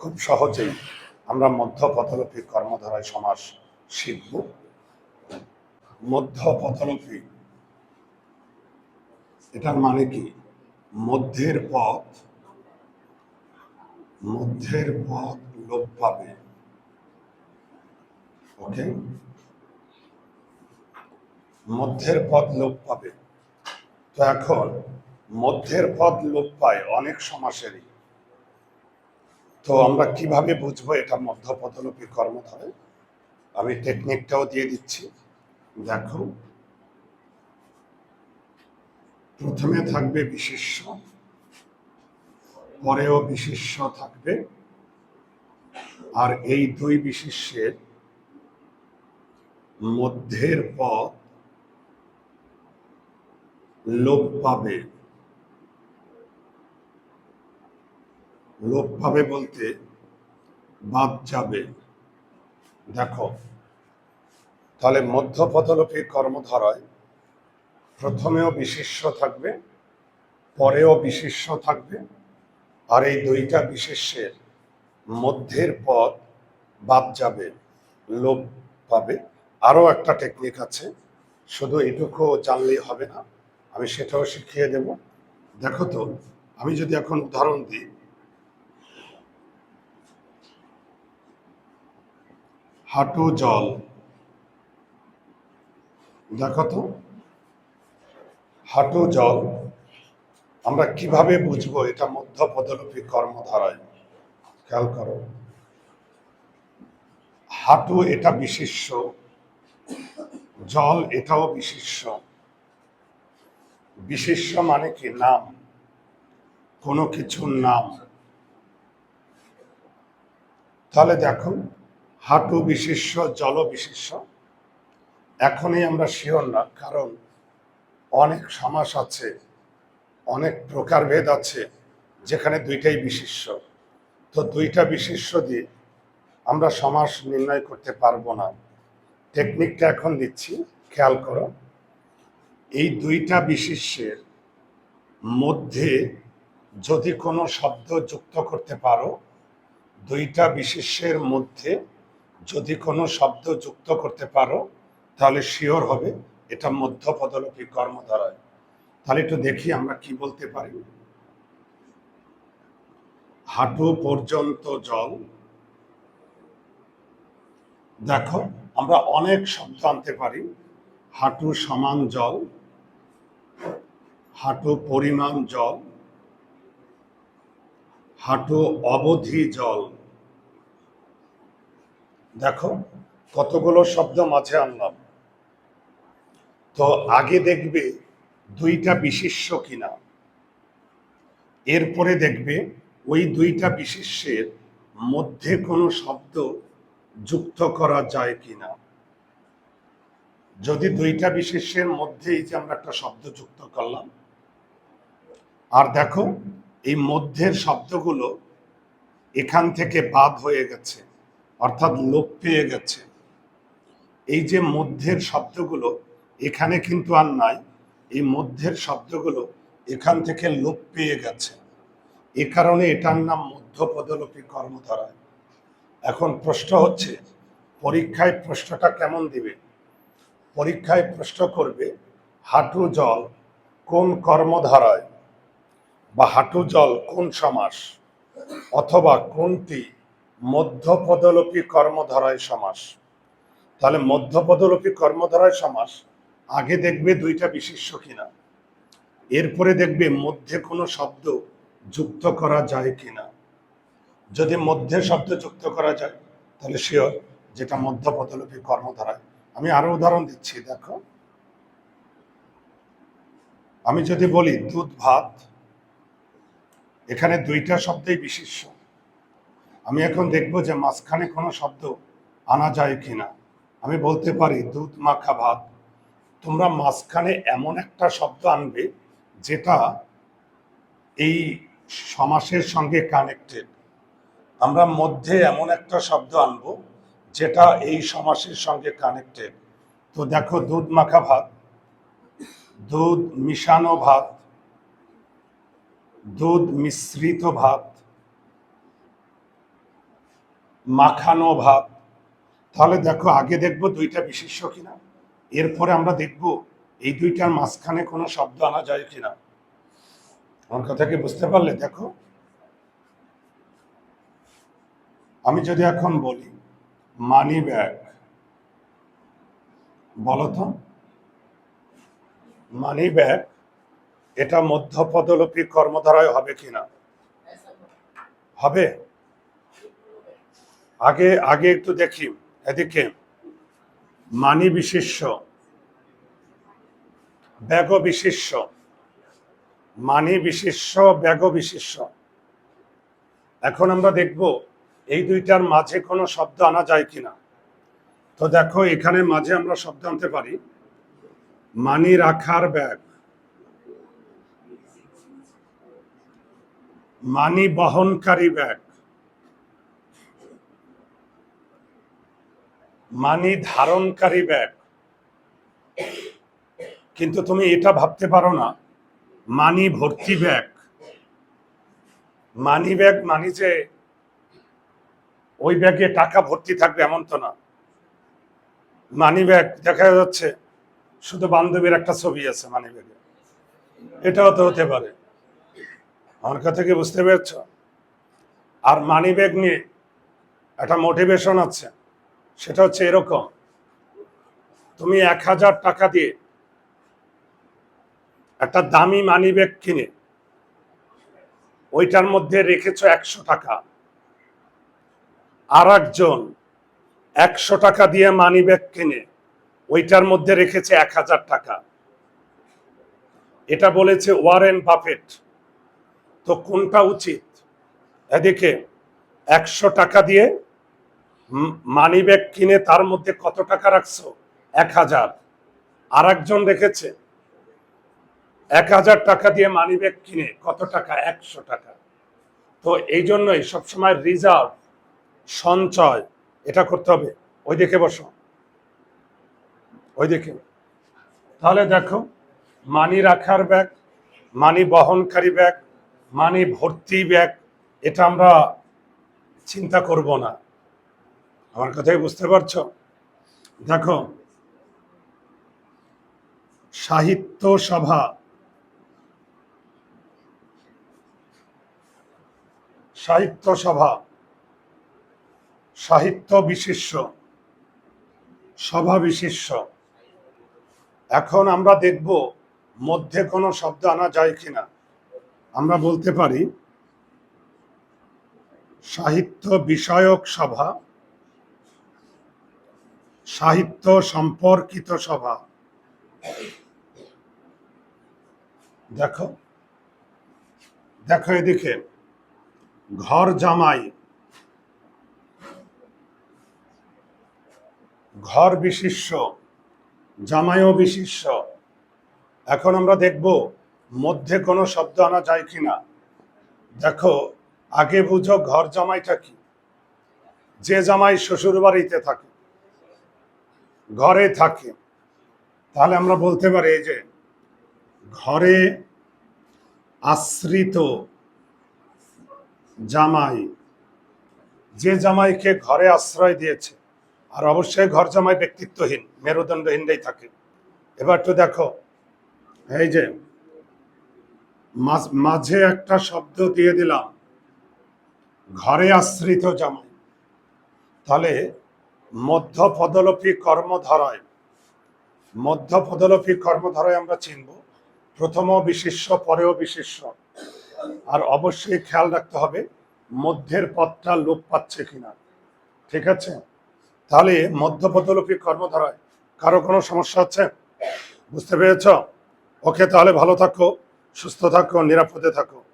খুব সহজেই আমরা মধ্য পথলোপী কর্মধারায় সমাস শিখব। পথলোপী এটার মানে কি? মধ্যের পথ মধ্যের পথ লোপ পাবে। ওকে মধ্যের পথ লোপ পাবে। তো এখন মধ্যের পথ লোপ পায় অনেক সমাসেরই। তো আমরা কীভাবে বুঝব এটা মধ্য পদলোপী কর্ম ধরে আমি টেকনিকটাও দিয়ে দিচ্ছি। দেখো। প্রথমে থাকবে বিশেষ্য, পরেও বিশেষ্য থাকবে। আর এই দুই বিশেষ্যের মধ্যের পথ লোপ পাবে। লোপ পাবে বলতে বাদ যাবে। দেখো, তাহলে মধ্যপথলোপীর কর্মধারায় প্রথমেও বিশেষ্য থাকবে, পরেও বিশেষ্য থাকবে, আর এই দুইটা বিশেষ্যের মধ্যের পদ বাদ যাবে, লোপ পাবে। আরও একটা টেকনিক আছে, শুধু এটুকু জানলেই হবে না, আমি সেটাও শিখিয়ে দেব। দেখো তো, আমি যদি এখন উদাহরণ দিই হাঁটু, জল। দেখো তো, হাঁটু, জল, আমরা কীভাবে বুঝব এটা মধ্য পদলোপী কর্মধারায়? খেয়াল করো। হাঁটু এটা বিশিষ্য জল এটাও বিশিষ্য বিশিষ্য মানে কি? নাম। কোনো কিছুর নাম। তাহলে দেখো হাঁটু বিশিষ্য জল বিশিষ্য। এখনই আমরা শিওর না, কারণ অনেক সমাস আছে, অনেক প্রকারভেদ আছে, যেখানে দুইটাই বিশিষ্য। তো দুইটা বিশিষ্য দিয়ে আমরা সমাস নির্ণয় করতে পারব না। টেকনিকটা এখন দিচ্ছি, খেয়াল করো। এই দুইটা বিশিষ্যের মধ্যে যদি কোনো শব্দ যুক্ত করতে পারো, দুইটা বিশিষ্যের মধ্যে যদি কোনো শব্দ যুক্ত করতে পারো, তাহলে শিওর হবে এটা মধ্য পদলোপী কর্মধারায়। তাহলে একটু দেখি আমরা কি বলতে পারি। হাঁটু পর্যন্ত জল। দেখো, আমরা অনেক শব্দ আনতে পারি। হাঁটু সমান জল। হাঁটু পরিমাণ জল। হাঁটু অবধি জল। দেখো, কতগুলো শব্দ মাঝে আনলাম। তো আগে দেখবে দুইটা বিশিষ্য কিনা। এরপরে দেখবে ওই দুইটা বিশিষ্যের মধ্যে কোনো শব্দ যুক্ত করা যায় কিনা। যদি দুইটা বিশেষ্যের মধ্যেই যে আমরা একটা শব্দ যুক্ত করলাম, আর দেখো, এই মধ্যের শব্দগুলো এখান থেকে বাদ হয়ে গেছে। অর্থাৎ লোপ পেয়ে গেছে। এই যে মধ্যের শব্দগুলো এখানে কিন্তু আর নাই। এই মধ্যের শব্দগুলো এখান থেকে লোপ পেয়ে গেছে। এ কারণে এটার নাম মধ্য পদলোপী কর্মধারায় এখন প্রশ্ন হচ্ছে পরীক্ষায় প্রশ্নটা কেমন দিবে? পরীক্ষায় প্রশ্ন করবে হাঁটু জল কোন কর্মধারায় বা হাঁটু জল কোন সমাস অথবা কোনটি মধ্যপদলোপী কর্মধারায় সমাস। তাহলে মধ্যপদলোপী কর্মধারায় সমাস আগে দেখবে দুইটা বিশিষ্য কিনা। এরপরে দেখবে মধ্যে কোনো শব্দ যুক্ত করা যায় কিনা। যদি মধ্যে শব্দ যুক্ত করা যায়, তাহলে শিওর যেটা মধ্যপদলোপী কর্মধারায়। আমি আরও উদাহরণ দিচ্ছি, দেখো। আমি যদি বলি দুধ ভাত এখানে দুইটা শব্দই বিশিষ্য আমি এখন দেখব যে মাঝখানে কোনো শব্দ আনা যায় কিনা। আমি বলতে পারি, দুধ মাখা ভাত। তোমরা মাঝখানে এমন একটা শব্দ আনবে যেটা এই সমাসের সঙ্গে কানেক্টেড আমরা মধ্যে এমন একটা শব্দ আনব যেটা এই সমাসের সঙ্গে কানেক্টেড তো দেখো, দুধ মাখা ভাত, দুধ মিশানো ভাত, দুধ মিশ্রিত ভাত মাখানো ভাব তাহলে দেখো, আগে দেখব দুইটা বিশিষ্ট কিনা। এরপরে আমরা দেখব এই দুইটার মাঝখানে কোনো শব্দ আনা যায় কিনা। আমার কথা কি বুঝতে পারলে? দেখো। আমি যদি এখন বলি মানি ব্যাগ বলো তো। মানি ব্যাগ এটা মধ্যপদলোপী কর্মধারায় হবে কিনা? হবে। আগে আগে একটু দেখি, এদিকে। মানি বিশিষ্য ব্যাগ বিশিষ্য মানি বিশিষ্য ব্যাগ বিশিষ্য এখন আমরা দেখব, এই দুইটার মাঝে কোনো শব্দ আনা যায় কিনা। তো দেখো, এখানে মাঝে আমরা শব্দ আনতে পারি। মানি রাখার ব্যাগ। মানি বহনকারী ব্যাগ। মানি ধারণকারী ব্যাগ। কিন্তু তুমি এটা ভাবতে পারো না, মানি ভর্তি ব্যাগ। মানি ব্যাগ মানি যে ওই ব্যাগে টাকা ভর্তি থাকবে এমন তো না। মানি ব্যাগ দেখা যাচ্ছে শুধু বান্ধবীর একটা ছবি আছে মানি ব্যাগে। এটাও তো হতে পারে। আমার কথা কি বুঝতে পেরেছ? আর মানি ব্যাগ নিয়ে একটা মোটিভেশন আছে। সেটা হচ্ছে এরকম। তুমি এক হাজার টাকা দিয়ে একটা দামি মানি ব্যাগ কিনে ওইটার মধ্যে রেখেছো একশো টাকা। আর একজন একশো টাকা দিয়ে মানি ব্যাগ কিনে ওইটার মধ্যে রেখেছে এক হাজার টাকা। এটা বলেছে ওয়ারেন বাফেট। তো কোনটা উচিত? এদিকে একশো টাকা দিয়ে মানি ব্যাগ কিনে তার মধ্যে কত টাকা রাখছো? এক হাজার। আর একজন রেখেছে এক হাজার টাকা দিয়ে মানি ব্যাগ কিনে কত টাকা? একশো টাকা। তো এই জন্যই সবসময় রিজার্ভ, সঞ্চয়, এটা করতে হবে। ওই দেখে বসো। ওই দেখে তাহলে দেখো, মানি রাখার ব্যাগ, মানি বহনকারী ব্যাগ, মানি ভর্তি ব্যাগ, এটা আমরা চিন্তা করব না। আমার কথাই বুঝতে পারছ? দেখো, সাহিত্য সভা সাহিত্য সভা, সাহিত্য বিশিষ্য সভা বিশিষ্য এখন আমরা দেখব মধ্যে কোনো শব্দ আনা যায় কিনা। আমরা বলতে পারি, সাহিত্য বিষয়ক সভা সাহিত্য সম্পর্কিত সভা। দেখো দেখো এদিকে, ঘর জামাই। ঘর বিশিষ্য জামাইও বিশিষ্য এখন আমরা দেখব মধ্যে কোনো শব্দ আনা যায় কিনা। দেখো, আগে বুঝো ঘর জামাইটা কি? যে জামাই শ্বশুর বাড়িতে থাকে। ঘরে থাকে। তাহলে আমরা বলতে পারি যে ঘরে আশ্রিত জামাই, যে জামাইকে ঘরে আশ্রয় দিয়েছে, আর অবশ্যই ঘর জামাই ব্যক্তিত্বহীন মেরুদণ্ডহীনটাই থাকে। এবার তো দেখো, এই যে মাঝে একটা শব্দ দিয়ে দিলাম, ঘরে আশ্রিত জামাই। তাহলে মধ্য পদলোপী কর্মধারায় মধ্য পদলোপী কর্মধারায় আমরা চিনব। প্রথম বিশিষ্য পরেও বিশিষ্য আর অবশ্যই খেয়াল রাখতে হবে, মধ্যের পথটা লোপ পাচ্ছে কিনা। ঠিক আছে? তাহলে মধ্য মধ্যপদলোপী কর্মধারায় কারও কোনো সমস্যা হচ্ছে? বুঝতে পেরেছ? ওকে তাহলে ভালো থাকো, সুস্থ থাকো, নিরাপদে থাকো।